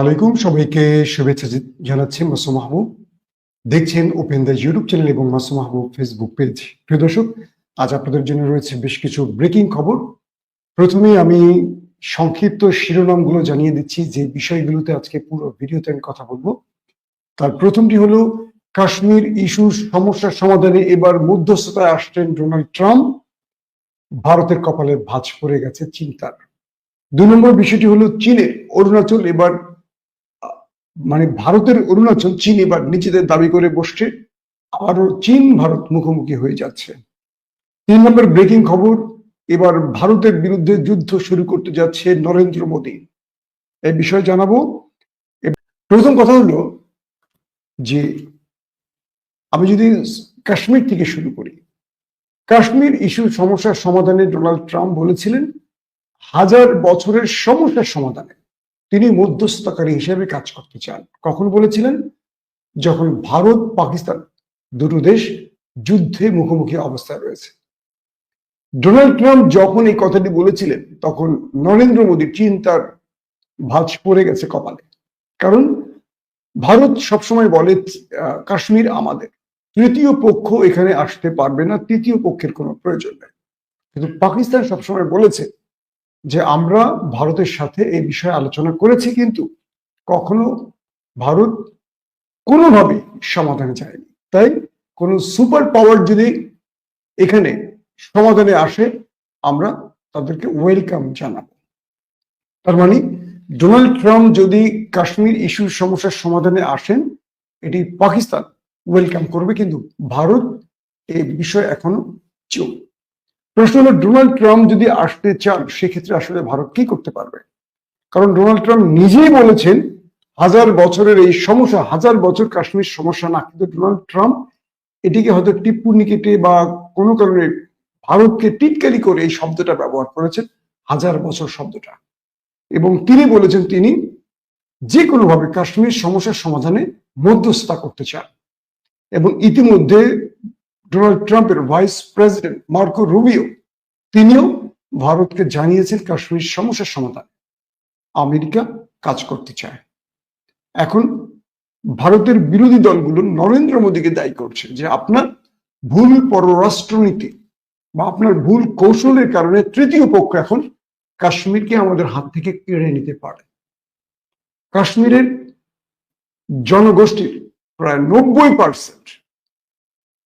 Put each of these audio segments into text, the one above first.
আলাইকুম, সবাইকে শুভেচ্ছা জানাচ্ছি মাসুম মাহবুব দেখছেন ওপেন দ্য ইউটিউব চ্যানেল এবং মাসুম মাহবুব ফেসবুক পেজ প্রিয় দর্শক, আজ আপনাদের জন্য রয়েছে বেশ কিছু ব্রেকিং খবর। প্রথমে আমি সংক্ষিপ্ত শিরোনামগুলো জানিয়ে দিচ্ছি, যে বিষয়গুলোতে আজকে পুরো ভিডিওতে আমি কথা বলব। তার প্রথমটি হলো, কাশ্মীর ইস্যু সমস্যার সমাধানে এবার মধ্যস্থতায় আসছেন ডোনাল্ড ট্রাম্প। ভারতের কপালে ভাঁজ পড়ে গেছে চিন্তার দুই নম্বর বিষয়টি হলো, চীনের অরুণাচল এবার মানে ভারতের অরুণাচল, চীন এবার নিজেদের দাবি করে বসছে, আবারও চীন, ভারত মুখোমুখি হয়ে যাচ্ছে। তিন নম্বর ব্রেকিং খবর, এবার ভারতের বিরুদ্ধে যুদ্ধ শুরু করতে যাচ্ছে নরেন্দ্র মোদী। এই বিষয়ে জানাব। প্রথম কথা হলো যে, আমি যদি কাশ্মীর থেকে শুরু করি, কাশ্মীর ইস্যু সমস্যার সমাধানে ডোনাল্ড ট্রাম্প বলেছিলেন, হাজার বছরের সমস্যার সমাধানে। তিনি মধ্যস্থতাকারী হিসেবে কাজ করতে চান। কখন বলেছিলেন? যখন ভারত, পাকিস্তান দুটো দেশ যুদ্ধে মুখোমুখি অবস্থায় রয়েছে। ডোনাল্ড ট্রাম্প যখন এই কথাটি বলেছিলেন, তখন নরেন্দ্র মোদী চীন তার ভাঁজ পড়ে গেছে কপালে। কারণ ভারত সবসময় বলে কাশ্মীর আমাদের। তৃতীয় পক্ষ এখানে আসতে পারবে না, তৃতীয় পক্ষের কোনো প্রয়োজন নেই। কিন্তু পাকিস্তান সবসময় বলেছে যে আমরা ভারতের সাথে এই বিষয়ে আলোচনা করেছি, কিন্তু কখনো ভারত কোনোভাবে সমাধানে যায়নি। তাই কোনো সুপার পাওয়ার যদি এখানে সমাধানে আসে, আমরা তাদেরকে ওয়েলকাম জানাব। তার মানে ডোনাল্ড ট্রাম্প যদি কাশ্মীর ইস্যুর সমস্যার সমাধানে আসেন, এটি পাকিস্তান ওয়েলকাম করবে, কিন্তু ভারত এই বিষয়ে এখনও চুপ প্রশ্ন হলো, ডোনাল্ড ট্রাম্প যদি আসতে চান, সেক্ষেত্রে আসলে ভারত কি করতে পারবে? কারণ ডোনাল্ড ট্রাম্প নিজেই বলেছেন, হাজার বছরের এই সমস্যা, হাজার বছর কাশ্মীর সমস্যা না, কিন্তু ডোনাল্ড ট্রাম্প এটিকে হয়তো টিপ্পনি কেটে বা কোনো কারণে ভারতকে টিটকারি করে এই শব্দটা ব্যবহার করেছেন, হাজার বছর শব্দটা। এবং তিনি বলেছেন, তিনি যে কোনোভাবে কাশ্মীর সমস্যার সমাধানে মধ্যস্থতা করতে চান। এবং ইতিমধ্যে ডোনাল্ড ট্রাম্পের ভাইস প্রেসিডেন্ট মার্কো রুবিও, তিনিও ভারতকে জানিয়েছেন কাশ্মীর সমস্যার সমাধান। আমেরিকা কাজ করতে চায়। এখন ভারতের বিরোধী দলগুলো নরেন্দ্র মোদীকে দায়ী করছে যে আপনার ভুল পররাষ্ট্রনীতি বা আপনার ভুল কৌশলের কারণে তৃতীয় পক্ষ এখন কাশ্মীরকে আমাদের হাত থেকে কেড়ে নিতে পারে। কাশ্মীরের জনগোষ্ঠীর প্রায় নব্বই পার্সেন্ট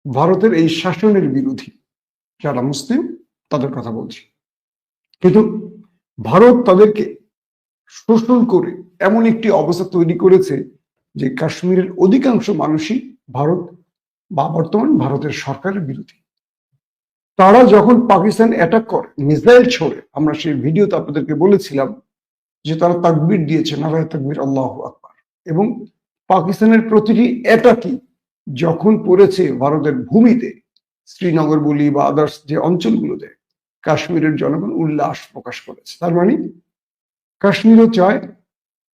ভারতের এই শাসনের বিরোধী যারা মুসলিম, তাদের কথা বলছি। কিন্তু ভারত তাদেরকে শোষণ করে এমন একটি অবস্থা তৈরি করেছে যে কাশ্মীরের অধিকাংশ মানুষই ভারত বা বর্তমান ভারতের সরকারের বিরোধী। তারা যখন পাকিস্তান অ্যাটাক করে মিসাইল ছোড়ে, আমরা সেই ভিডিওতে আপনাদেরকে বলেছিলাম যে তারা তাকবির দিয়েছে, নারায় তাকবির, আল্লাহ আকবার। এবং পাকিস্তানের প্রতিটি অ্যাটাকই যখন পড়েছে ভারতের ভূমিতে, শ্রীনগর বলি বা আদার্স যে অঞ্চলগুলোতে, কাশ্মীরের জনগণ উল্লাস প্রকাশ করেছে। তার মানে কাশ্মীরও চায়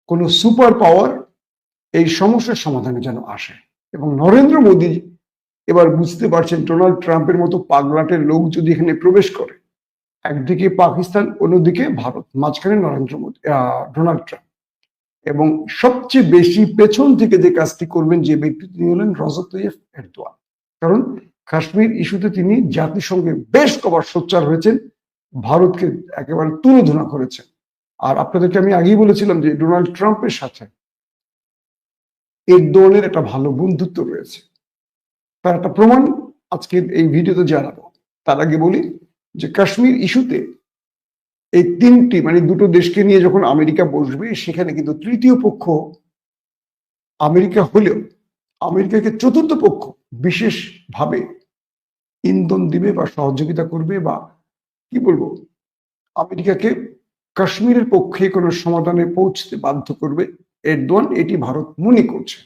কোনো সুপার পাওয়ার এই সমস্যার সমাধানে যেন আসে। এবং নরেন্দ্র মোদী এবার বুঝতে পারছেন ডোনাল্ড ট্রাম্পের মতো পাগলাটের লোক যদি এখানে প্রবেশ করে, একদিকে পাকিস্তান, অন্যদিকে ভারত, মাঝখানে নরেন্দ্র মোদী ডোনাল্ড ট্রাম্প এবং সবচেয়ে বেশি পেছন থেকে যে কাজটি করবেন যে ব্যক্তি তিনি হলেন রজত এরদোয়ান। কারণ কাশ্মীর ইস্যুতে তিনি জাতিসংঘে বেশ কবার সোচ্চার হয়েছেন, ভারতকে একেবারে তুলোধনা করেছেন। আর আপনাদেরকে আমি আগেই বলেছিলাম যে ডোনাল্ড ট্রাম্পের সাথে এরদোয়ানের একটা ভালো বন্ধুত্ব রয়েছে। তার একটা প্রমাণ আজকের এই ভিডিওতে জানাব। তার আগে বলি যে কাশ্মীর ইস্যুতে এই তিনটি মানে দুটো দেশকে নিয়ে যখন আমেরিকা বসবে, সেখানে কিন্তু তৃতীয় পক্ষ আমেরিকা হলেও আমেরিকাকে চতুর্থ পক্ষ বিশেষভাবে ইন্ধন দিবে বা সহযোগিতা করবে বা কি বলব, আমেরিকাকে কাশ্মীরের পক্ষে কোনো সমাধানে পৌঁছতে বাধ্য করবে। এর এরদোয়ান এটি ভারত মনে করছে।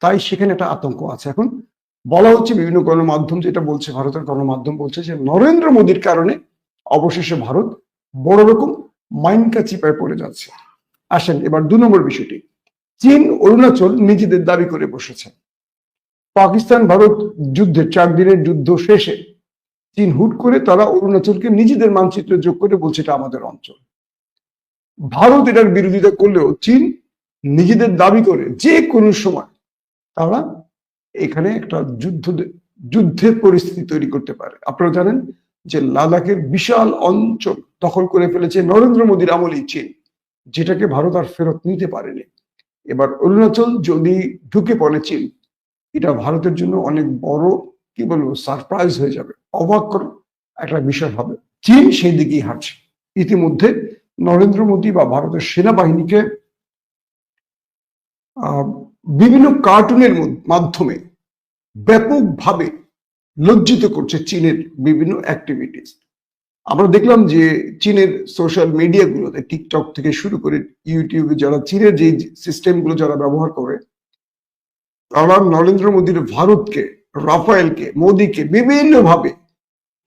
তাই সেখানে একটা আতঙ্ক আছে। এখন বলা হচ্ছে বিভিন্ন গণমাধ্যম, যেটা বলছে ভারতের গণমাধ্যম বলছে যে নরেন্দ্র মোদীর কারণে অবশেষে ভারত বড় রকম মাইনকা চিপায় পড়ে যাচ্ছে। আসেন, এবার দু নম্বর বিষয়টি। চীন, অরুণাচল নিজেদের দাবি করে বসেছে। পাকিস্তান, ভারত যুদ্ধের চার দিনের যুদ্ধ শেষে চীন হুট করে তারা অরুণাচলকে নিজেদের মানচিত্রে যোগ করে বলছে এটা আমাদের অঞ্চল। ভারত এটার বিরোধিতা করলেও চীন নিজেদের দাবি করে যে কোনো সময় তারা এখানে একটা যুদ্ধ যুদ্ধের পরিস্থিতি তৈরি করতে পারে। আপনারা জানেন যে লাদাখের বিশাল অঞ্চল দখল করে ফেলেছে নরেন্দ্র মোদীর আমলেই চীন যেটাকে ভারত আর ফেরত নিতে পারেনি। এবার অরুণাচল যদি ঢুকে পড়ে চীন এটা ভারতের জন্য অনেক বড়, কি বলব সারপ্রাইজ হয়ে যাবে, অবাক একটা বিষয় হবে। চীন সেই দিকেই হাঁটছে। ইতিমধ্যে নরেন্দ্র মোদী বা ভারতের সেনাবাহিনীকে বিভিন্ন কার্টুনের মাধ্যমে ব্যাপকভাবে লজ্জিত করছে চীনের বিভিন্ন অ্যাক্টিভিটিস আমরা দেখলাম যে চীনের সোশ্যাল মিডিয়াগুলোতে টিকটক থেকে শুরু করে ইউটিউবে যারা চীনের যে সিস্টেমগুলো যারা ব্যবহার করে, তারা নরেন্দ্র মোদীর, ভারতকে, রাফায়েলকে, মোদীকে বিভিন্নভাবে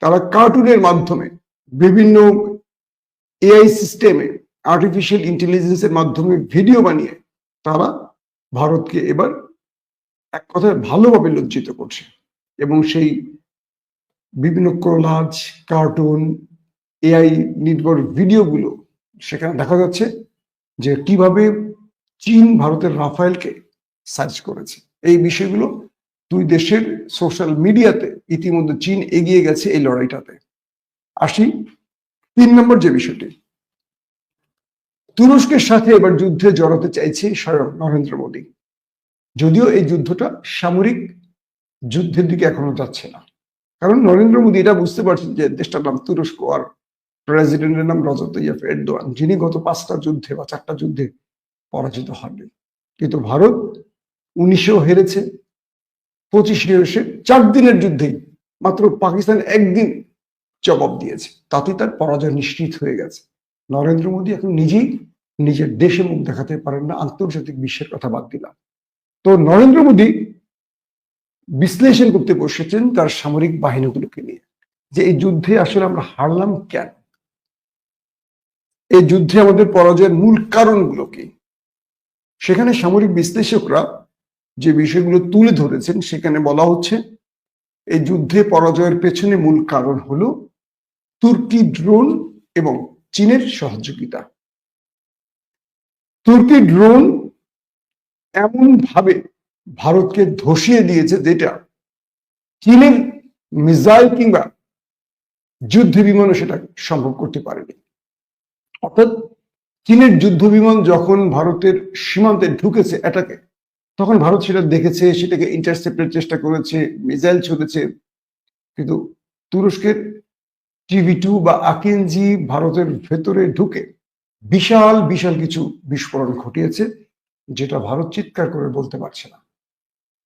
তারা কার্টুনের মাধ্যমে বিভিন্ন এআই সিস্টেমে আর্টিফিশিয়াল ইন্টেলিজেন্সের মাধ্যমে ভিডিও বানিয়ে তারা ভারতকে এবার এক কথায় ভালোভাবে লজ্জিত করছে। এবং সেই বিভিন্ন কোলাজ কার্টুন এআই নির্ভর ভিডিওগুলো, সেখানে দেখা যাচ্ছে যে কীভাবে চীন ভারতের রাফায়েলকে সার্চ করেছে। এই বিষয়গুলো দুই দেশের সোশ্যাল মিডিয়াতে ইতিমধ্যে চীন এগিয়ে গেছে এই লড়াইটাতে। আসি তিন নম্বর যে বিষয়টি। তুরস্কের সাথে এবার যুদ্ধে জড়াতে চাইছে স্বয়ং নরেন্দ্র মোদী। যদিও এই যুদ্ধটা সামরিক যুদ্ধের দিকে এখনও যাচ্ছে না। কারণ নরেন্দ্র মোদী এটা বুঝতে পারছেন যে দেশটার নাম তুরস্ক আর প্রেসিডেন্টের নাম রজত ইয়েফ এরদোয়ান, যিনি গত পাঁচটা যুদ্ধে বা চারটা যুদ্ধে পরাজিত হননি। কিন্তু ভারত উনিশেও হেরেছে, পঁচিশে এসে চার দিনের যুদ্ধেই মাত্র পাকিস্তান একদিন জবাব দিয়েছে। তাতে তার পরাজয় নিশ্চিত হয়ে গেছে। নরেন্দ্র মোদী এখন নিজেই নিজের দেশে মুখ দেখাতে পারেন না, আন্তর্জাতিক বিশ্বের কথা বাদ দিলাম। তো নরেন্দ্র মোদী বিশ্লেষণ করতে বসেছেন তার সামরিক বাহিনীগুলোকে নিয়ে, যে এই যুদ্ধে আসলে আমরা হারলাম কেন? এই যুদ্ধে আমাদের পরাজয়ের মূল কারণগুলো কি? সেখানে সামরিক বিশ্লেষকরা যে বিষয়গুলো তুলে ধরেছেন, সেখানে বলা হচ্ছে, এই যুদ্ধে পরাজয়ের পেছনে মূল কারণ হলো তুর্কি ড্রোন এবং চীনের সহযোগিতা। তুর্কি ড্রোন এমন ভাবে ভারতকে ধসিয়ে দিয়েছে যেটা চীনের মিসাইল কিংবা যুদ্ধ বিমানও সেটা সম্ভব করতে পারেনি। অর্থাৎ চীনের যুদ্ধ বিমান যখন ভারতের সীমান্তে ঢুকেছে এটাকে, তখন ভারত সেটা দেখেছে, সেটাকে ইন্টারসেপ্টের চেষ্টা করেছে মিসাইল ছুটেছে কিন্তু তুরস্কের টিভি টু বা আকিনজি ভারতের ভেতরে ঢুকে বিশাল বিশাল কিছু বিস্ফোরণ ঘটিয়েছে, যেটা ভারত চিৎকার করে বলতে পারছে না।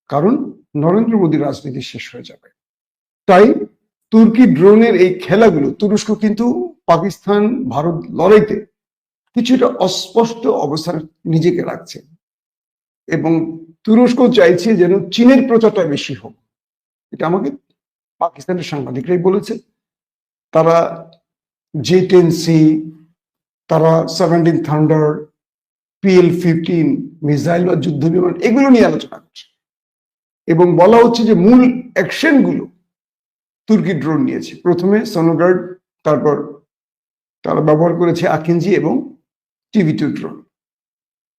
কারণ নরেন্দ্র মোদীর রাজনীতি শেষ হয়ে যাবে। তাই তুর্কি ড্রোনের এই খেলাগুলো, তুরস্ক কিন্তু পাকিস্তান ভারত লড়াইতে কিছুটা অস্পষ্ট অবস্থান নিজেকে রাখছে। এবং তুরস্ক চাইছে যেন চীনের প্রচারটা বেশি হোক। এটা আমাকে পাকিস্তানের সাংবাদিকরাই বলেছে। তারা জে টেন সি তারা seventeen thunder PL fifteen missile বা যুদ্ধ বিমান, এগুলো নিয়ে আলোচনা করছে। এবং বলা হচ্ছে যে মূল অ্যাকশনগুলো তুর্কি ড্রোন নিয়েছে। প্রথমে সোনোগার্ড, তারপর তারা ব্যবহার করেছে আকিনজি এবং টিভি টু ড্রোন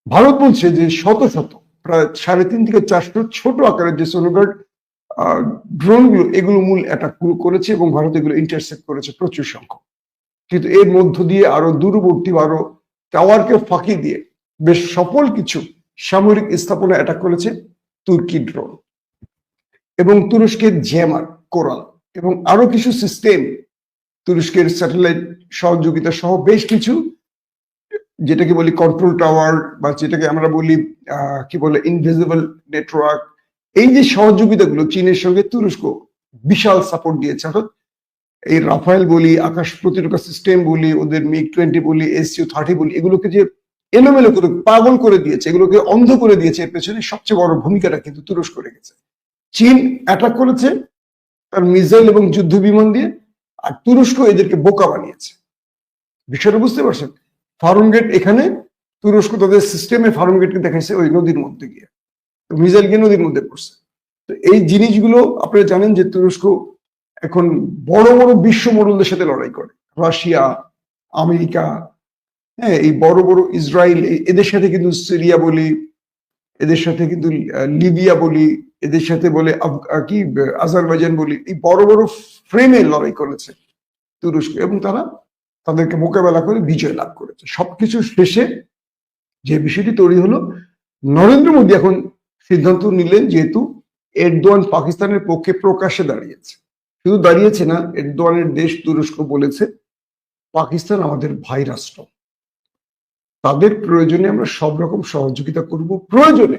ভারত বলছে যে শত শত, প্রায় সাড়ে তিন থেকে চারশো ছোট আকারের যে সোনোগার্ড ড্রোনগুলো, এগুলো মূল অ্যাটাক করেছে এবং ভারত এগুলো ইন্টারসেপ্ট করেছে প্রচুর সংখ্যক। কিন্তু এর মধ্য দিয়ে আরও দূরবর্তী আরও টাওয়ারকে ফাঁকি দিয়ে বেশ সফল কিছু সামরিক স্থাপনা অ্যাটাক করেছে তুর্কি ড্রোন এবং তুরস্কের জ্যামার কোরাল এবং আরও কিছু সিস্টেম তুরস্কের স্যাটেলাইট সহযোগিতা সহ বেশ কিছু, যেটাকে বলি কন্ট্রোল টাওয়ার বা যেটাকে আমরা বলি কি বলে ইনভিজিবল নেটওয়ার্ক এই যে সহযোগিতাগুলো চীনের সঙ্গে তুরস্ক বিশাল সাপোর্ট দিয়েছে। অর্থাৎ এই রাফায়েল বলি, আকাশ প্রতিরক্ষা সিস্টেম বলি, ওদের মিগ টোয়েন্টি বলি এস ইউ থার্টি বলি, এগুলোকে যে এলোমেলো করে পাগল করে দিয়েছে, এগুলোকে অন্ধ করে দিয়েছে, এর পেছনে সবচেয়ে বড় ভূমিকাটা কিন্তু তুরস্ক রেখেছে। চীন অ্যাটাক করেছে, তার মিসাইল এবং যুদ্ধ বিমান দিয়ে আর তুরস্ক এদেরকে বোকা বানিয়েছে। বিষয়টা বুঝতে পারছেন? ফার্ম গেট এখানে, তুরস্ক তাদের সিস্টেমে ফার্ম গেটকে দেখাইছে ওই নদীর মধ্যে গিয়ে। তো মিসাইল গিয়ে নদীর মধ্যে পড়ছে। তো এই জিনিসগুলো আপনারা জানেন যে তুরস্ক এখন বড় বড় বিশ্ব মডলদের সাথে লড়াই করে। রাশিয়া, আমেরিকা হ্যাঁ এই বড় বড় ইসরায়েল এদের সাথে কিন্তু সিরিয়া বলি এদের সাথে কিন্তু লিবিয়া বলি, এদের সাথে বলে কি, আজারবাইজান বলি, এই বড় বড় ফ্রেমে লড়াই করেছে তুরস্ক এবং তারা তাদেরকে মোকাবেলা করে বিজয় লাভ করেছে। সবকিছু শেষে যে বিষয়টি তৈরি হলো, নরেন্দ্র মোদী এখন সিদ্ধান্ত নিলেন যেহেতু এরদোয়ান পাকিস্তানের পক্ষে প্রকাশ্যে দাঁড়িয়েছে। শুধু দাঁড়িয়েছে না, এরদোয়ানের দেশ তুরস্ক বলেছে, পাকিস্তান আমাদের ভাই রাষ্ট্র তাদের প্রয়োজনে আমরা সব রকম সহযোগিতা করব। প্রয়োজনে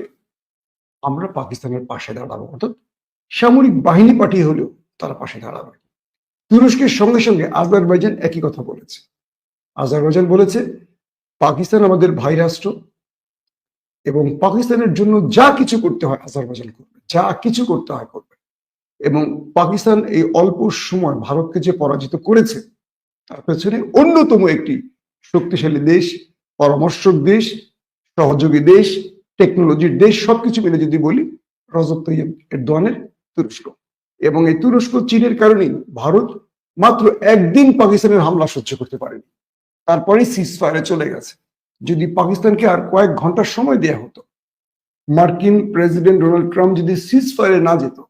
আমরা পাকিস্তানের পাশে দাঁড়াবো। অর্থাৎ সামরিক বাহিনী পাঠিয়ে হলেও তারা পাশে দাঁড়াবে। তুরস্কের সঙ্গে সঙ্গে আজারবাইজান একই কথা বলেছে। আজারবাইজান বলেছে, পাকিস্তান আমাদের ভাই রাষ্ট্র এবং পাকিস্তানের জন্য যা কিছু করতে হয় আজারবাইজান করবে। যা কিছু করতে হয় করবে। এবং পাকিস্তান এই অল্প সময় ভারতকে যে পরাজিত করেছে, তার পেছনে অন্যতম একটি শক্তিশালী দেশ পরামর্শক দেশ, সহযোগী দেশ টেকনোলজির দেশ, সবকিছু মিলে যদি বলি রজব তৈয়ব এরদোয়ানের তুরস্ক। এবং এই তুরস্ক চীনের কারণেই ভারত মাত্র একদিন পাকিস্তানের হামলা সহ্য করতে পারেনি। তারপরে সিজ ফায়ারে চলে গেছে। যদি পাকিস্তানকে আর কয়েক ঘণ্টার সময় দেয়া হতো, মার্কিন প্রেসিডেন্ট ডোনাল্ড ট্রাম্প যদি সিজ ফায়ারে না যেত,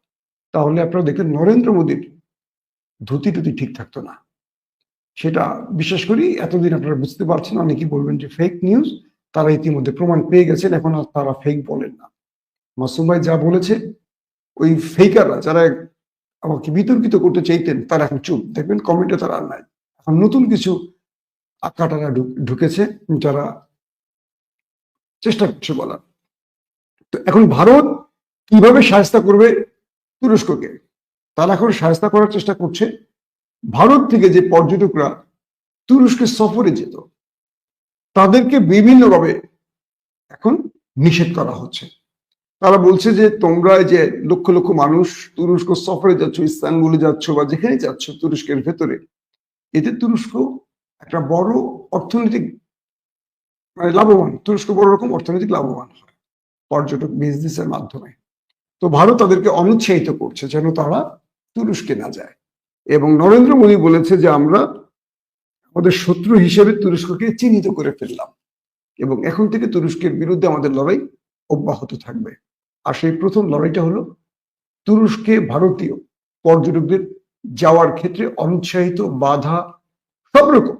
তাহলে আপনারা দেখেন নরেন্দ্র মোদীর ধুতি টুতি ঠিক থাকতো না। সেটা বিশেষ করি, এতদিন আপনারা বুঝতে পারছেন, অনেকেই বলবেন যে ফেক নিউজ তারা ইতিমধ্যে প্রমাণ পেয়ে গেছেন, এখন আর তারা ফেক বলেন না। মাসুম ভাই যা বলেছে, ওই ফেকাররা যারা আমাকে বিতর্কিত করতে চাইতেন, তারা এখন চুপ। দেখবেন কমেন্টে তারা আর নাই। এখন নতুন কিছু কাটারা ঢুকেছে, যারা চেষ্টা করছে বলার। তো এখন ভারত কীভাবে সাহায্য করবে তুরস্ককে? তারা এখন সাহায্য করার চেষ্টা করছে। ভারত থেকে যে পর্যটকরা তুরস্কের সফরে যেত, তাদেরকে বিভিন্নভাবে এখন নিষেধ করা হচ্ছে। তারা বলছে যে, তোমরা যে লক্ষ লক্ষ মানুষ তুরস্ক সফরে যাচ্ছ, ইস্তানবুলে যাচ্ছ বা যেখানে যাচ্ছ তুরস্কের ভেতরে, এতে তুরস্ক একটা বড় অর্থনৈতিক মানে লাভবান, তুরস্ক বড় রকম অর্থনৈতিক লাভবান হয় পর্যটক বিজনেসের মাধ্যমে। তো ভারত তাদেরকে অনুৎসাহিত করছে যেন তারা তুরস্কে না যায়। এবং নরেন্দ্র মোদী বলেছে যে আমরা আমাদের শত্রু হিসেবে তুরস্ককে চিহ্নিত করে ফেললাম এবং এখন থেকে তুরস্কের বিরুদ্ধে আমাদের লড়াই অব্যাহত থাকবে। আর সেই প্রথম লড়াইটা হলো তুরস্কে ভারতীয় পর্যটকদের যাওয়ার ক্ষেত্রে অনুৎসাহিত বাধা সব রকম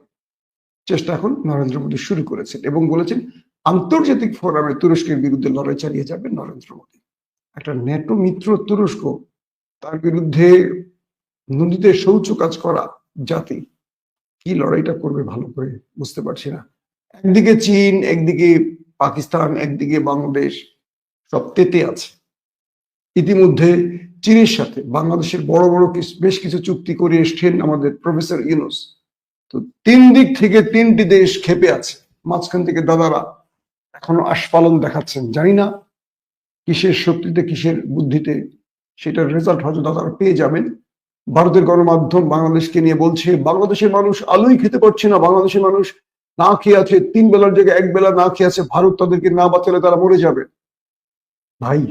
চেষ্টা এখন নরেন্দ্র মোদী শুরু করেছেন এবং বলেছেন, আন্তর্জাতিক ফোরামে তুরস্কের বিরুদ্ধে লড়াই চালিয়ে যাবে নরেন্দ্র মোদী। একটা নেটো মিত্র তুরস্ক, তার বিরুদ্ধে নদীতে শৌচ কাজ করা জাতি। কি লড়াইটা করবে ভালো করে বুঝতে পারছি না। একদিকে চীন, একদিকে পাকিস্তান, একদিকে বাংলাদেশ, সব তেতে আছে। ইতিমধ্যে চীনের সাথে বাংলাদেশের বড় বড় বেশ কিছু চুক্তি করে এসছেন আমাদের প্রফেসর ইউনুস। তো তিন দিক থেকে তিনটি দেশ খেপে আছে। মাঝখান থেকে দাদারা এখনও আস্ফালন দেখাচ্ছেন। জানি না কিসের শক্তিতে, কিসের বুদ্ধিতে সেটার রেজাল্ট হয়তো দাদারা পেয়ে যাবেন। ভারতের গণমাধ্যম বাংলাদেশকে নিয়ে বলছে, বাংলাদেশের মানুষ আলুই খেতে পারছে না, বাংলাদেশের মানুষ না খেয়ে আছে, তিন বেলার জায়গায় এক বেলা না খেয়ে আছে, ভারত তাদেরকে না বাঁচালে তারা মরে যাবে। ভাই,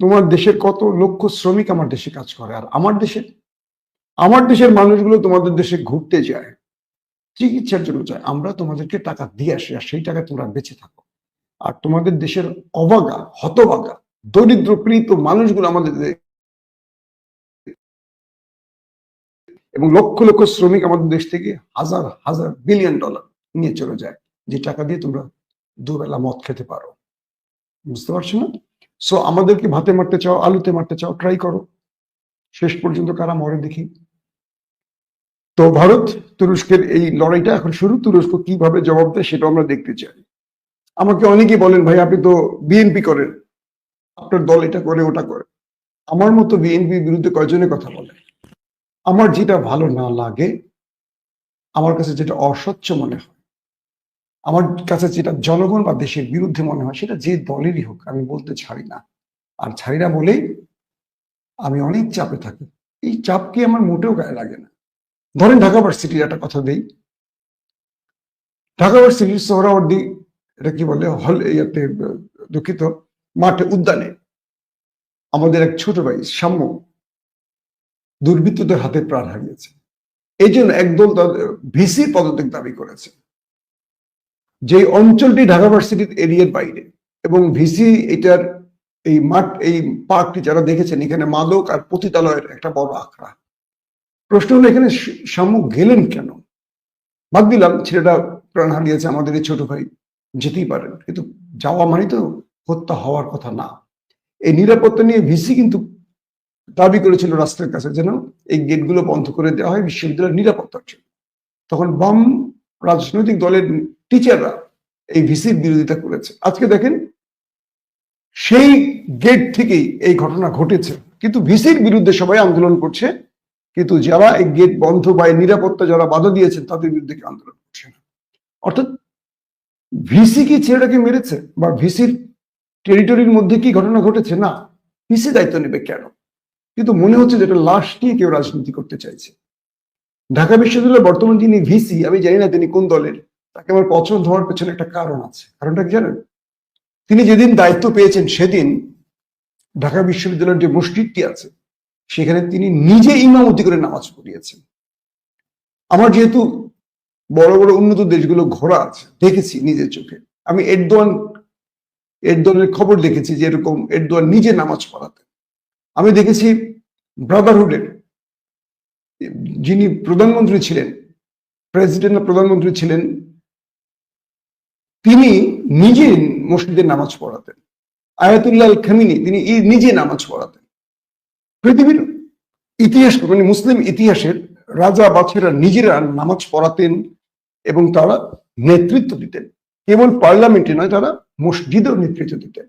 তোমার দেশের কত লক্ষ শ্রমিক আমার দেশে কাজ করে, আর আমার দেশে, আমার দেশের মানুষগুলো তোমাদের দেশে ঘুরতে যায়, চিকিৎসার জন্য যায়, আমরা তোমাদেরকে টাকা দিয়ে আসি, আর সেই টাকা তোমরা বেঁচে থাকো। আর তোমাদের দেশের অবাগা, হতবাগা, দরিদ্র প্রীত মানুষগুলো আমাদের এবং লক্ষ লক্ষ শ্রমিক আমাদের দেশ থেকে হাজার হাজার বিলিয়ন ডলার নিয়ে চলে যায়। যে টাকা দিয়ে তোমরা দুবেলা মদ খেতে পারো। বুঝতে পারছ না? সো আমাদেরকে ভাতে মারতে চাও, আলুতে মারতে চাও ট্রাই করো। শেষ পর্যন্ত কারা মরে দেখি। তো ভারত তুরস্কের এই লড়াইটা এখন শুরু। তুরস্ক কীভাবে জবাব দেয় সেটা আমরা দেখতে চাই। আমাকে অনেকেই বলেন, ভাই, আপনি তো বিএনপি করেন। আপনার দল এটা করে, ওটা করে। আমার মতো বিএনপি বিরুদ্ধে কয়জনে কথা বলে? আমার যেটা ভালো না লাগে, আমার কাছে যেটা অস্বচ্ছ মনে হয়, আমার কাছে যেটা জনগণ বা দেশের বিরুদ্ধে মনে হয় সেটা যে দলেরই হোক, আমি বলতে ছাড়ি না। আর ছাড়ি না বলেই আমি অনেক চাপে থাকি। এই চাপকে আমার মোটেও গায়ে লাগে না। ধরেন ঢাকা ভার্সিটির একটা কথা দেই। ঢাকা ভার্সিটির সোহরাওয়ার্দী, এটা কি বলে, হল ইয়াতে, দুঃখিত, মাঠে উদ্যানে, আমাদের এক ছোট ভাই সাম্য দুর্বৃত্তদের হাতে প্রাণ হারিয়েছে। এই জন্য একদল তাদের ভিসি পদত্যাগ দাবি করেছে। যে অঞ্চলটি ঢাকা ভার্সিটির এরিয়ার বাইরে এবং ভিসি এটার এই মাঠ, এই পার্কটি যারা দেখেছেন, এখানে মাদক আর পতিতালয়ের একটা বড় আখড়া। প্রশ্ন হলো, এখানে শ- শামুক গেলেন কেন? বাদ দিলাম, ছেলেটা প্রাণ হারিয়েছে আমাদের এই ছোট ভাই, যেতেই পারেন। কিন্তু যাওয়া মানে তো হত্যা হওয়ার কথা না। এই নিরাপত্তা নিয়ে ভিসি কিন্তু দাবি করেছিল রাষ্ট্রের কাছে যেন এই গেটগুলো বন্ধ করে দেওয়া হয়, বিশ্ববিদ্যালয়ের নিরাপত্তার জন্য। তখন বাম রাজনৈতিক দলের টিচাররা এই ভিসির বিরোধিতা করেছে। আজকে দেখেন, সেই গেট থেকেই এই ঘটনা ঘটেছে। কিন্তু ভিসির বিরুদ্ধে সবাই আন্দোলন করছে, কিন্তু যারা এই গেট বন্ধ বা নিরাপত্তা যারা বাধা দিয়েছেন, তাদের বিরুদ্ধে আন্দোলন করছে না। অর্থাৎ ভিসি কি ছেলেটাকে মেরেছে? বা ভিসির টেরিটরির মধ্যে কি ঘটনা ঘটেছে? না, ভিসি দায়িত্ব নেবে কেন? কিন্তু মনে হচ্ছে যে এটা লাশ নিয়ে কেউ রাজনীতি করতে চাইছে। ঢাকা বিশ্ববিদ্যালয়ের বর্তমান যিনি ভিসি আমি জানি না তিনি কোন দলের, তাকে আমার পছন্দ হওয়ার পেছনে একটা কারণ আছে। কারণটা কি জানেন? তিনি যেদিন দায়িত্ব পেয়েছেন সেদিন ঢাকা বিশ্ববিদ্যালয়ের যে মসজিদটি আছে, সেখানে তিনি নিজে ইমামতি করে নামাজ পড়িয়েছেন। আমার যেহেতু বড় বড় উন্নত দেশগুলো ঘোরা আছে, দেখেছি নিজের চোখে। আমি এরদোয়ান, এরদোয়ানের খবর দেখেছি যে এরকম এরদোয়ান নিজে নামাজ পড়াতেন। আমি দেখেছি ব্রাদারহুডের যিনি প্রধানমন্ত্রী ছিলেন প্রেসিডেন্ট প্রধানমন্ত্রী ছিলেন, তিনি নিজে মসজিদে নামাজ পড়াতেন। আয়াতুল্লাহ খামিনি তিনি নিজে নামাজ পড়াতেন। পৃথিবীর ইতিহাস মানে মুসলিম ইতিহাসের রাজা বাদশারা নিজেরা নামাজ পড়াতেন এবং তারা নেতৃত্ব দিতেন। কেবল পার্লামেন্টে নয়, তারা মসজিদেও নেতৃত্ব দিতেন।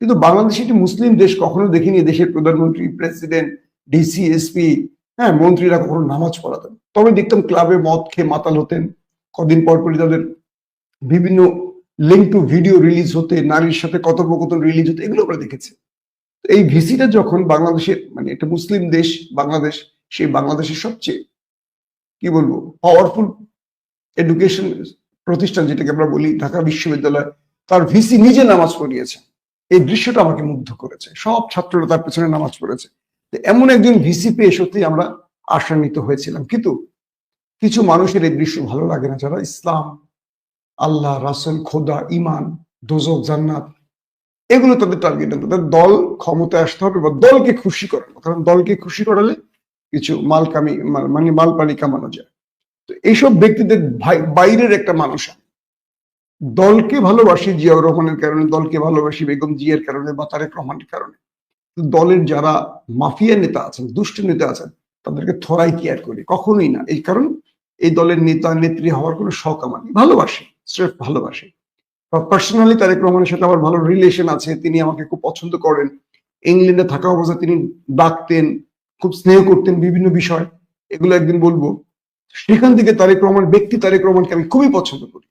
কিন্তু বাংলাদেশ একটি মুসলিম দেশ কখনো দেখিনি দেশের প্রধানমন্ত্রী, প্রেসিডেন্ট ডিসি এসপি হ্যাঁ মন্ত্রীরা কখনো নামাজ পড়াতেন। তবে দেখতাম ক্লাবে মদ খেয়ে মাতাল হতেন। কদিন পর পরই তাদের বিভিন্ন লিঙ্ক টু ভিডিও রিলিজ হতে, নারীর সাথে কথোপকথন রিলিজ হতে, এগুলো আমরা দেখেছি। এই ভিসিটা যখন বাংলাদেশের মানে একটা মুসলিম দেশ, বাংলাদেশ, সেই বাংলাদেশের সবচেয়ে, কি বলব পাওয়ারফুল এডুকেশন প্রতিষ্ঠান যেটাকে আমরা বলি, ঢাকা বিশ্ববিদ্যালয়, তার ভিসি নিজে নামাজ পড়িয়েছে। এই দৃশ্যটা আমাকে মুগ্ধ করেছে। সব ছাত্ররা তার পেছনে নামাজ পড়েছে। এমন একজন ভিসি পেয়ে সত্যি আমরা আশান্বিত হয়েছিলাম। কিন্তু কিছু মানুষের এই দৃশ্য ভালো লাগে না। যারা ইসলাম, আল্লাহ, রাসেল, খোদা ইমান দোজক, জান্নাত, এগুলো তাদের টার্গেট তাদের দল ক্ষমতায় আসতে হবে বা দলকে খুশি করানো কারণ দলকে খুশি করালে কিছু মাল কামি মানে মাল পানি কামানো যায়। তো এইসব ব্যক্তিদের বাইরের একটা মানুষ। দলকে ভালোবাসি জিয়াউর রহমানের কারণে, দলকে ভালোবাসি বেগম জিয়ার কারণে বা তারেক রহমানের কারণে। দলের যারা মাফিয়া নেতা আছেন, দুষ্ট নেতা আছেন, তাদেরকে থরাই কেয়ার করি। কখনোই না। এই কারণ এই দলের নেতা, নেত্রী হওয়ার কোনো শখ আমার ভালোবাসি, স্রেফ ভালোবাসি। পার্সোনালি তারেক রহমানের সাথে আমার ভালো রিলেশন আছে, তিনি আমাকে খুব পছন্দ করেন। ইংল্যান্ডে থাকা অবস্থায় তিনি ডাকতেন, খুব স্নেহ করতেন বিভিন্ন বিষয়। এগুলো একদিন বলব। সেখান থেকে তারেক রহমান, ব্যক্তি তারেক রহমানকে আমি খুবই পছন্দ করি।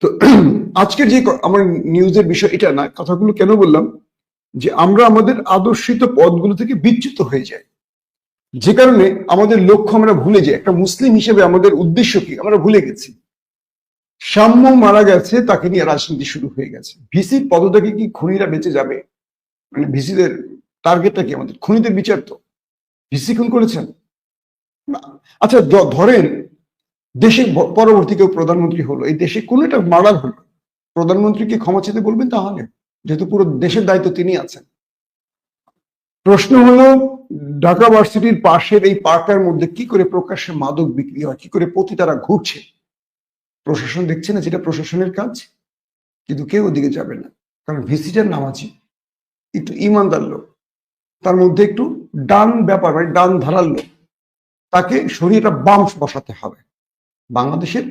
তো আজকের যে আমার নিউজের বিষয়, এটা না, কথাগুলো কেন বললাম? যে আমরা আমাদের আদর্শিত পদগুলো থেকে বিচ্যুত হয়ে যাই। যে কারণে আমাদের লক্ষ্য আমরা ভুলে যাই। একটা মুসলিম হিসেবে আমাদের উদ্দেশ্য কি? আমরা ভুলে গেছি। সাম্য মারা গেছে, তাকে নিয়ে রাজনীতি শুরু হয়ে গেছে। ভিসির পদত্যাগে কি খুনিরা বেঁচে যাবে? মানে ভিসিদের টার্গেটটা কি আমাদের? খুনিদের বিচার তো। ভিসি খুন করেছেন। আচ্ছা ধরেন দেশে পরবর্তী কেউ প্রধানমন্ত্রী হলো। এই দেশে কোনো একটা মার্ডার হলো? প্রধানমন্ত্রীকে ক্ষমা চেতে বলবেন তাহলে? যেহেতু পুরো দেশের দায়িত্ব তিনি আছেন। প্রশ্ন হলো, ঢাকা ভার্সিটির পাশের এই পার্কটার মধ্যে কি করে প্রকাশ্যে মাদক বিক্রি হয়? কি করে পতিতারা ঘুরছে? প্রশাসন দেখছে না যেটা প্রশাসনের কাজ, কিন্তু কেউ ওদিকে যাবে না। কারণ ভিসিটার নাম আছে, একটু ইমানদার লোক। তার মধ্যে একটু ডান ব্যাপার মানে ডান ধারার লোক। তাকে সরিয়ে একটা বাম বসাতে হবে। বাংলাদেশের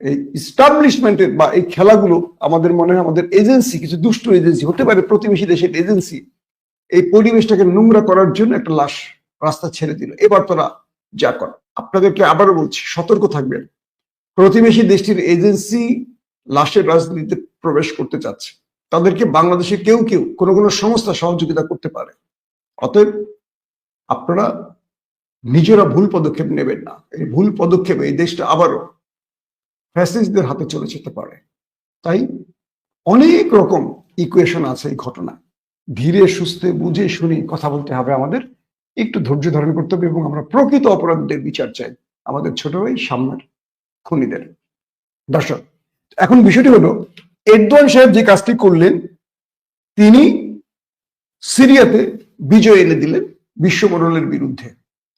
এই ইস্টাবলিশমেন্টের বা এই খেলাগুলো আমাদের মনে হয় আমাদের এজেন্সি কিছু দুষ্ট এজেন্সি হতে পারে প্রতিবেশী দেশের এজেন্সি এই পরিবেশটাকে নোংরা করার জন্য একটা লাশ রাস্তা ছেড়ে দিল। এবার তোরা যা কর। আপনাদেরকে আবারও বলছি, সতর্ক থাকবেন। প্রতিবেশী দেশটির এজেন্সি লাশের রাজনীতিতে প্রবেশ করতে চাচ্ছে। তাদেরকে বাংলাদেশে কেউ কেউ, কোনো কোনো সংস্থা সহযোগিতা করতে পারে। অতএব আপনারা নিজেরা ভুল পদক্ষেপ নেবেন না। এই ভুল পদক্ষেপে এই দেশটা আবারও ফ্যাসিস্টদের হাতে চলে যেতে পারে। তাই অনেক রকম ইকুয়েশন আছে এই ঘটনা ধীরে, সুস্থে, বুঝে শুনে কথা বলতে হবে আমাদের। একটু ধৈর্য ধারণ করতে হবে এবং আমরা প্রকৃত অপরাধীদের বিচার চাই আমাদের ছোট ভাই, সামনের খুনিদের। দর্শক, এখন বিষয়টি হলো, এরদোয়ান সাহেব যে কাজটি করলেন, তিনি সিরিয়াতে বিজয় এনে দিলেন বিশ্বমণ্ডলের বিরুদ্ধে।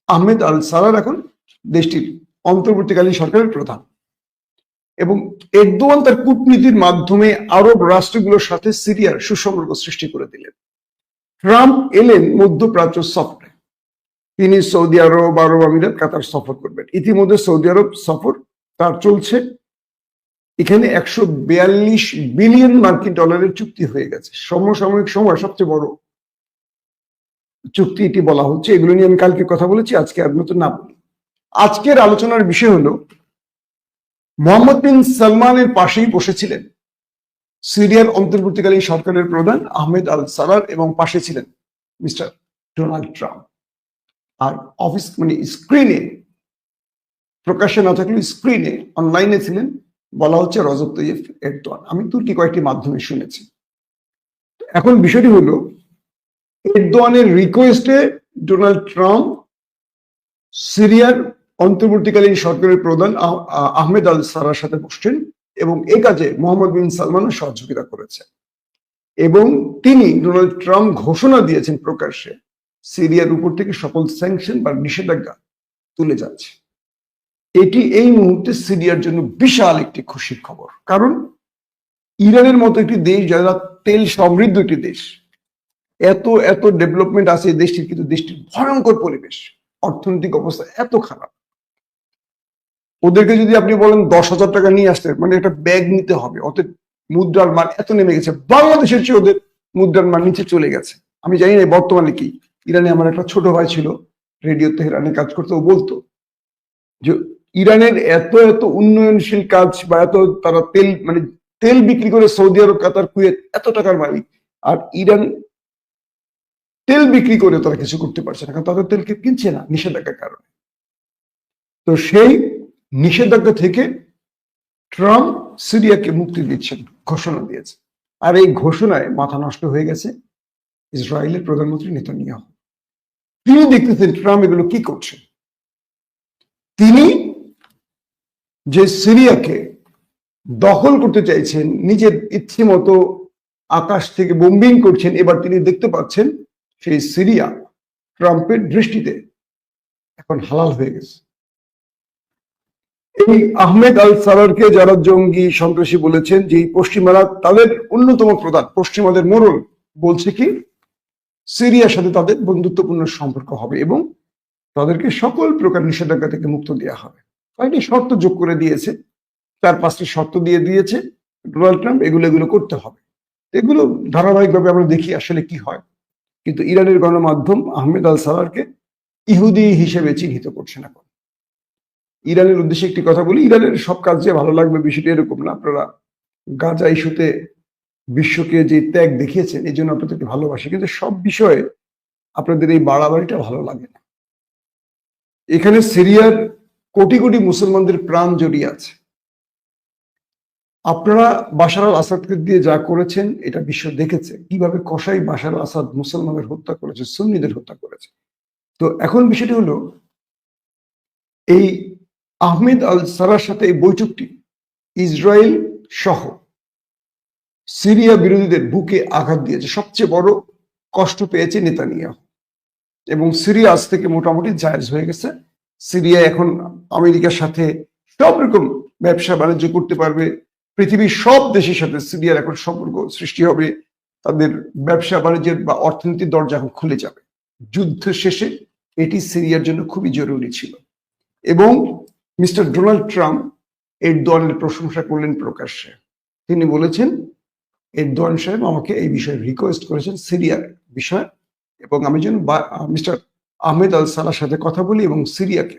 আহমেদ আল সালার এখন দেশটির অন্তর্বর্তীকালীন সরকারের প্রধান। এবং এরদোয়ান তার কূটনীতির মাধ্যমে আরব রাষ্ট্রগুলোর সাথে সিরিয়ার সুসম্পর্ক সৃষ্টি করে দিলেন। ট্রাম্প এলেন মধ্যপ্রাচ্য সফরে। তিনি সৌদি আরব আরব আমিরাত, কাতার সফর করবেন। ইতিমধ্যে সৌদি আরব সফর তার চলছে। এখানে একশো বিয়াল্লিশ বিলিয়ন মার্কিন ডলারের চুক্তি হয়ে গেছে। সমসাময়িক সময় সবচেয়ে বড় চুক্তি এটি বলা হচ্ছে। এগুলো নিয়ে আমি কালকে কথা বলেছি, আজকে আর নতুন না বলি। আজকের আলোচনার বিষয় হলো মোহাম্মদ বিন সালমানের পাশেই বসেছিলেন। সিরিয়ার অন্তর্বর্তীকালীন সরকারের প্রধান আহমেদ আল সালার এবং পাশে ছিলেন মিস্টার ডোনাল্ড ট্রাম্প। আর অফিস মানে স্ক্রিনে, প্রকাশ্যে না থাকলেও স্ক্রিনে, অনলাইনে ছিলেন বলা হচ্ছে রজব তৈয়ব এরদোয়ান। আমি দুটি কয়েকটি মাধ্যমে শুনেছি। এখন বিষয়টি হলো, এরদোয়ানের রিকোয়েস্টে ডোনাল্ড ট্রাম্প সিরিয়ার অন্তর্বর্তীকালীন সরকারের প্রধান আহ- আহ- আহমেদ আল সারার সাথে বসছেন এবং এ কাজে মোহাম্মদ বিন সালমানও সহযোগিতা করেছে এবং তিনি ডোনাল্ড ট্রাম্প ঘোষণা দিয়েছেন প্রকাশ্যে, সিরিয়ার উপর থেকে সকল স্যাংশন বা নিষেধাজ্ঞা তুলে যাচ্ছে। এটি এই মুহূর্তে সিরিয়ার জন্য বিশাল একটি খুশির খবর। কারণ ইরানের মতো একটি দেশ, যারা তেল সমৃদ্ধ একটি দেশ, এত এত ডেভেলপমেন্ট আছে এই দেশটির, কিন্তু দেশটির ভয়ঙ্কর পরিবেশ, অর্থনৈতিক অবস্থা এত খারাপ। ওদেরকে যদি আপনি বলেন দশ হাজার টাকা নিয়ে আসতে মানে একটা ব্যাগ নিতে হবে, অতএব মুদ্রার মান এত নেমে গেছে, বাংলাদেশের চেয়ে ওদের মুদ্রার মান নিচে চলে গেছে। আমি জানি না বর্তমানে কি। ইরানে আমার একটা ছোট ভাই ছিল, রেডিও তেহরানে কাজ করতে, ও বলতো যে ইরানের এত এত উন্নয়নশীল কাজ বা এত তারা তেল মানে তেল বিক্রি করে সৌদি আরব, কাতার, কুয়েত, এত টাকার মালিক। আর ইরান তেল বিক্রি করে তারা কিছু করতে পারছে না, কারণ তাদের তেলকে কিনছে না, নিষেধাজ্ঞার কারণে। তো সেই নিষেধাজ্ঞা থেকে ট্রাম্প সিরিয়াকে মুক্তি দিচ্ছেন, ঘোষণা দিয়েছে। আর এই ঘোষণায় মাথা নষ্ট হয়ে গেছে ইসরায়েলের প্রধানমন্ত্রী নেতানিয়াহু। তিনি দেখতেছেন ট্রাম্প এগুলো কি করছে। তিনি যে সিরিয়াকে দখল করতে চাইছেন, নিজের ইচ্ছে মতো আকাশ থেকে বোম্বিং করছেন, এবার তিনি দেখতে পাচ্ছেন সেই সিরিয়া ট্রাম্পের দৃষ্টিতে এখন হালাল হয়ে গেছে। এই আহমেদ আল সারারকে যারা জঙ্গি সন্ত্রাসী বলেছেন, যে পশ্চিমারা তাদের অন্যতম প্রধান, পশ্চিমাদের মোড়ল, বলছে কি, সিরিয়ার সাথে তাদের বন্ধুত্বপূর্ণ সম্পর্ক হবে এবং তাদেরকে সকল প্রকার নিষেধাজ্ঞা থেকে মুক্ত দেওয়া হবে। কয়েকটি শর্ত যোগ করে দিয়েছে, চার পাঁচটি শর্ত দিয়ে দিয়েছে, ডোনাল্ড ট্রাম্প, এগুলো এগুলো করতে হবে। এগুলো ধারাবাহিকভাবে আমরা দেখি আসলে কি হয়। কিন্তু ইরানের গণমাধ্যম আহমেদ আল সালারকে ইহুদি হিসেবে চিহ্নিত করছে না ইরানের উদ্দেশ্যে একটি কথা বলি, ইরানের সব কাজ যে ভালো লাগবে বিষয়টি এরকম না। আপনারা গাজা ইস্যুতে বিশ্বকে যে ত্যাগ দেখিয়েছেন এই জন্য আপনাদেরকে ভালোবাসি। কিন্তু সব বিষয়ে আপনাদের এই বাড়াবাড়িটা ভালো লাগে না। এখানে সিরিয়ার কোটি কোটি মুসলমানদের প্রাণ জড়িয়ে আছে। আপনারা বাশার আল আসাদকে দিয়ে যা করেছেন, এটা বিশ্ব দেখেছে। কীভাবে কসাই বাশার আসাদ মুসলমানদের হত্যা করেছে, সুন্নিদের হত্যা করেছে। তো এখন বিষয়টি হলো, এই আহমেদ আল সারার সাথে এই বৈঠকটি ইসরায়েল সহ সিরিয়া বিরোধীদের বুকে আঘাত দিয়েছে। সবচেয়ে বড় কষ্ট পেয়েছে নেতানিয়াহু। এবং সিরিয়া আজ থেকে মোটামুটি জায়েজ হয়ে গেছে। সিরিয়া এখন আমেরিকার সাথে সব রকম ব্যবসা বাণিজ্য করতে পারবে। পৃথিবীর সব দেশের সাথে সিরিয়ার এখন সম্পর্ক সৃষ্টি হবে। তাদের ব্যবসা বাণিজ্যের বা অর্থনীতির দরজা এখন খুলে যাবে। যুদ্ধ শেষে এটি সিরিয়ার জন্য খুবই জরুরি ছিল। এবং মিস্টার ডোনাল্ড ট্রাম্প এর দলের প্রশংসা করলেন প্রকাশ্যে। তিনি বলেছেন, এর দোয়ান সাহেব আমাকে এই বিষয়ে রিকোয়েস্ট করেছেন, সিরিয়ার বিষয়, এবং আমি যেন মিস্টার আহমেদ আল সালার সাথে কথা বলি এবং সিরিয়াকে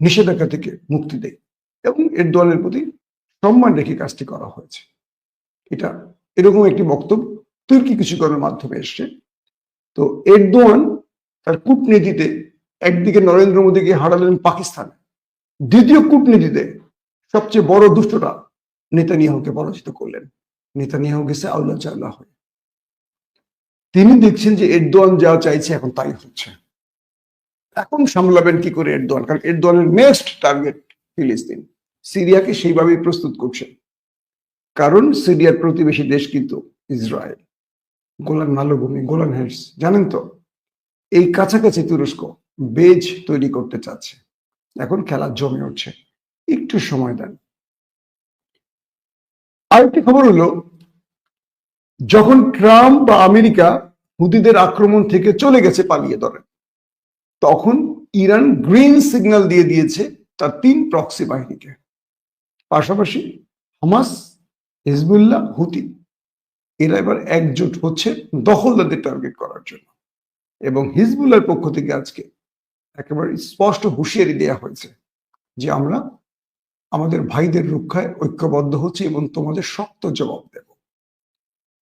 নিষেধাজ্ঞা থেকে মুক্তি দেই। এবং এর দলের প্রতি সম্মান রেখে কাজটি করা হয়েছে। এটা এরকম একটি বক্তব্য। তুর্কি কিছু করার মাধ্যমে এসছে। তো এরদোয়ান তার কূটনীতিতে একদিকে নরেন্দ্র মোদীকে হারালেন পাকিস্তানে দ্বিতীয় কূটনীতিতে সবচেয়ে বড় দুষ্টটা নেতানিয়াহুকে পরাজিত করলেন। নেতানিয়াহু গেছে আল্লাহ চাল্লাহ হয়ে। তিনি দেখছেন যে এরদোয়ান যা চাইছে এখন তাই হচ্ছে। এখন সামলাবেন কি করে এরদোয়ান? কারণ এরদোয়ানের নেক্সট টার্গেট ফিলিস্তিন। সিরিয়াকে সেইভাবেই প্রস্তুত করছেন কারণ সিরিয়ার প্রতিবেশী দেশ কিন্তু ইসরায়েল। গোলান মালভূমি, গোলান হেডস জানেন তো? এই কাছাকাছি তুরস্ক বেজ তৈরি করতে চাচ্ছে। এখন খেলা জমে উঠছে। একটু সময় দেন। আরেকটি খবর হলো, যখন ট্রাম্প বা আমেরিকা হুদিদের আক্রমণ থেকে চলে গেছে পালিয়ে ধরে তখন ইরান গ্রিন সিগন্যাল দিয়ে দিয়েছে তার তিন প্রক্সি বাহিনীকে। পাশাপাশি হামাস, হিজবুল্লাহ, হুতি, এরা এবার একজোট হচ্ছে দখলদারদের টার্গেট করার জন্য। এবং হিজবুল্লার পক্ষ থেকে আজকে একেবারে স্পষ্ট হুঁশিয়ারি দেওয়া হয়েছে যে আমরা আমাদের ভাইদের রক্ষায় ঐক্যবদ্ধ হচ্ছে এবং তোমাদের শক্ত জবাব দেব।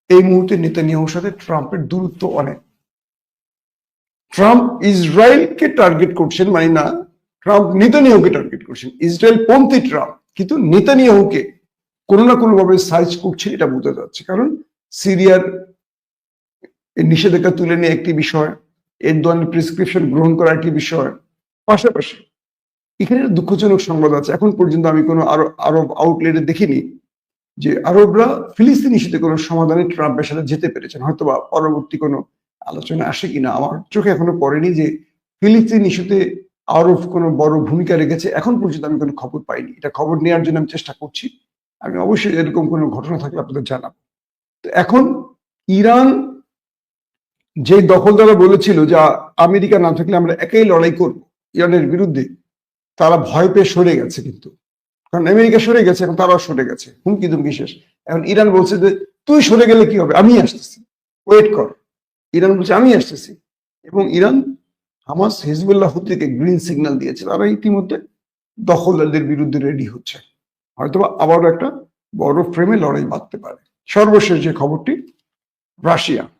এই মুহূর্তে নেতানিয়াহুর সাথে ট্রাম্পের দূরত্ব অনেক। ট্রাম্প ইসরায়েলকে টার্গেট করছেন মানে না, ট্রাম্প নেতানিয়াহুকে টার্গেট করছেন। ইসরায়েল পন্থী ট্রাম্প কিন্তু নেতানিয়াহুকে কোনো না কোনো ভাবে সাইজ করছে এটা বোঝা যাচ্ছে। কারণ সিরিয়ার নিষেধাজ্ঞা তুলে নিয়ে একটি বিষয় এর ধরনের প্রেসক্রিপশন গ্রহণ করা একটি বিষয়? পাশাপাশি এখানে দুঃখজনক সংবাদ আছে। এখন পর্যন্ত আমি কোনো আরও আরব আউটলেটে দেখিনি যে আরবরা ফিলিস্তিন ইস্যুতে কোনো সমাধানে ট্রাম্পের সাথে যেতে পেরেছেন। হয়তো বা পরবর্তী কোনো আলোচনা আসে কিনা আমার চোখে এখনও পড়েনি যে ফিলিস্তিন ইস্যুতে আরব কোনো বড় ভূমিকা রেখেছে। এখন পর্যন্ত আমি কোনো খবর পাইনি। এটা খবর নেওয়ার জন্য আমি চেষ্টা করছি। আমি অবশ্যই এরকম কোনো ঘটনা থাকলে আপনাদের জানাব। তো এখন ইরান যে দখলদারা বলেছিল যে আমেরিকা না থাকলে আমরা একাই লড়াই করব, ইরানের বিরুদ্ধে, তারা ভয় পেয়ে সরে গেছে কিন্তু। কারণ আমেরিকা সরে গেছে, এখন তারাও সরে গেছে। হুমকি দুমকি শেষ। এখন ইরান বলছে যে, তুই সরে গেলে কি হবে? আমি আসতেছি। ওয়েট কর। ইরান বলছে আমি আসতেছি। এবং ইরান হামাস হিজবুল্লাহ হুতিকে গ্রিন সিগন্যাল দিয়েছে। তারা ইতিমধ্যে দখলদারদের বিরুদ্ধে রেডি হচ্ছে। হয়তোবা আবারও একটা বড় ফ্রেমে লড়াই বাঁধতে পারে। সর্বশেষ যে খবরটি, রাশিয়া।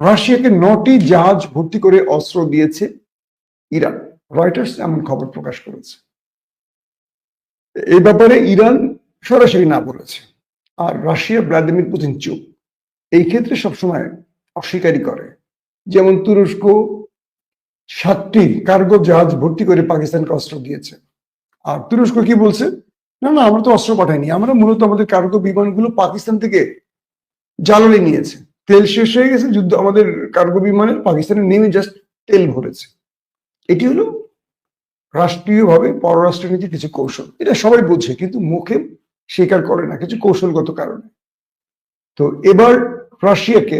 রাশিয়াকে নটি জাহাজ ভর্তি করে অস্ত্র দিয়েছে ইরান। রয়টার্স এমন খবর প্রকাশ করেছে। এই ব্যাপারে ইরান সরাসরি না বলেছে। আর রাশিয়া ভ্লাদিমির পুতিন চুপ। এই ক্ষেত্রে সবসময় অস্বীকারই করে। যেমন তুরস্ক সাতটি কার্গো জাহাজ ভর্তি করে পাকিস্তানকে অস্ত্র দিয়েছে। আর তুরস্ক কি বলছে? না না, আমরা তো অস্ত্র পাঠাইনি। আমরা মূলত আমাদের কার্গো বিমানগুলো পাকিস্তান থেকে জ্বালানি নিয়েছে। তেল শেষ হয়ে গেছে, যুদ্ধ আমাদের কার্গো বিমানের পাকিস্তানে নেমে জাস্ট তেল ভরেছে। এটি হলো রাষ্ট্রীয়ভাবে পররাষ্ট্রনীতির কিছু কৌশল। এটা সবাই বোঝে, কিন্তু মুখে স্বীকার করে না, কিছু কৌশলগত কারণে। তো এবার রাশিয়াকে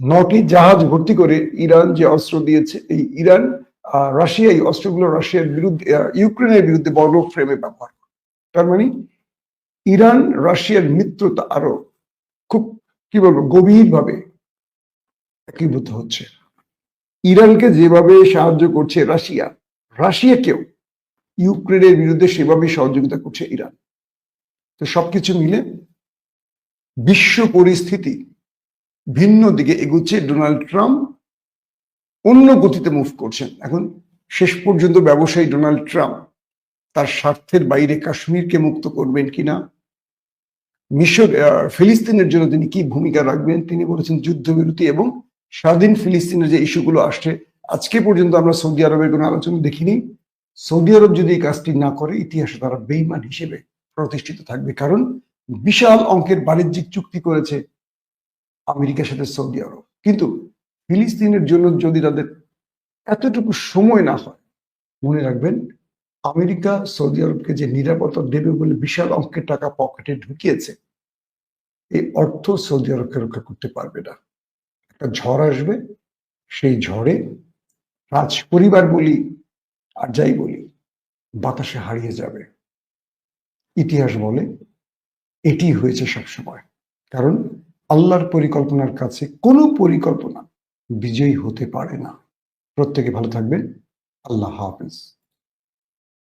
নটি জাহাজ ভর্তি করে ইরান যে অস্ত্র দিয়েছে, এই ইরান রাশিয়া, এই অস্ত্রগুলো রাশিয়ার বিরুদ্ধে ইউক্রেনের বিরুদ্ধে বড় ফ্রেমে ব্যবহার করে। তার মানে ইরান, রাশিয়ার মিত্রতা আরও খুব কি বলব, গভীরভাবে একীভূত হচ্ছে। ইরানকে যেভাবে সাহায্য করছে রাশিয়া রাশিয়াকেও ইউক্রেনের বিরুদ্ধে সেভাবে সহযোগিতা করছে ইরান। তো সবকিছু মিলে বিশ্ব পরিস্থিতি ভিন্ন দিকে এগুচ্ছে, ডোনাল্ড ট্রাম্প অন্য গতিতে মুভ করছেন। এখন শেষ পর্যন্ত ব্যবসায়ী ডোনাল্ড ট্রাম্প তার স্বার্থের বাইরে কাশ্মীরকে মুক্ত করবেন কিনা মিশর ফিলিস্তিনের জন্য তিনি কি ভূমিকা রাখবেন? তিনি বলেছেন যুদ্ধবিরতি এবং স্বাধীন ফিলিস্তিনের যে ইস্যুগুলো আসছে, আজকে পর্যন্ত আমরা সৌদি আরবের কোনো আলোচনা দেখিনি। সৌদি আরব যদি এই কাজটি না করে, ইতিহাসে তারা বেইমান হিসেবে প্রতিষ্ঠিত থাকবে। কারণ বিশাল অঙ্কের বাণিজ্যিক চুক্তি করেছে আমেরিকার সাথে সৌদি আরব। কিন্তু ফিলিস্তিনের জন্য যদি তাদের এতটুকু সময় না হয়, মনে রাখবেন আমেরিকা, সৌদি আরবকে যে নিরাপত্তা দেবে বলে বিশাল অঙ্কের টাকা পকেটে ঢুকিয়েছে, এই অর্থ সৌদি আরবকে রক্ষা করতে পারবে না। একটা ঝড় আসবে, সেই ঝড়ে রাজ পরিবার বলি আর যাই বলি, বাতাসে হারিয়ে যাবে। ইতিহাস বলে এটি হয়েছে সবসময়। কারণ আল্লাহর পরিকল্পনার কাছে কোনো পরিকল্পনা বিজয়ী হতে পারে না। প্রত্যেকে ভালো থাকবেন। আল্লাহ হাফেজ।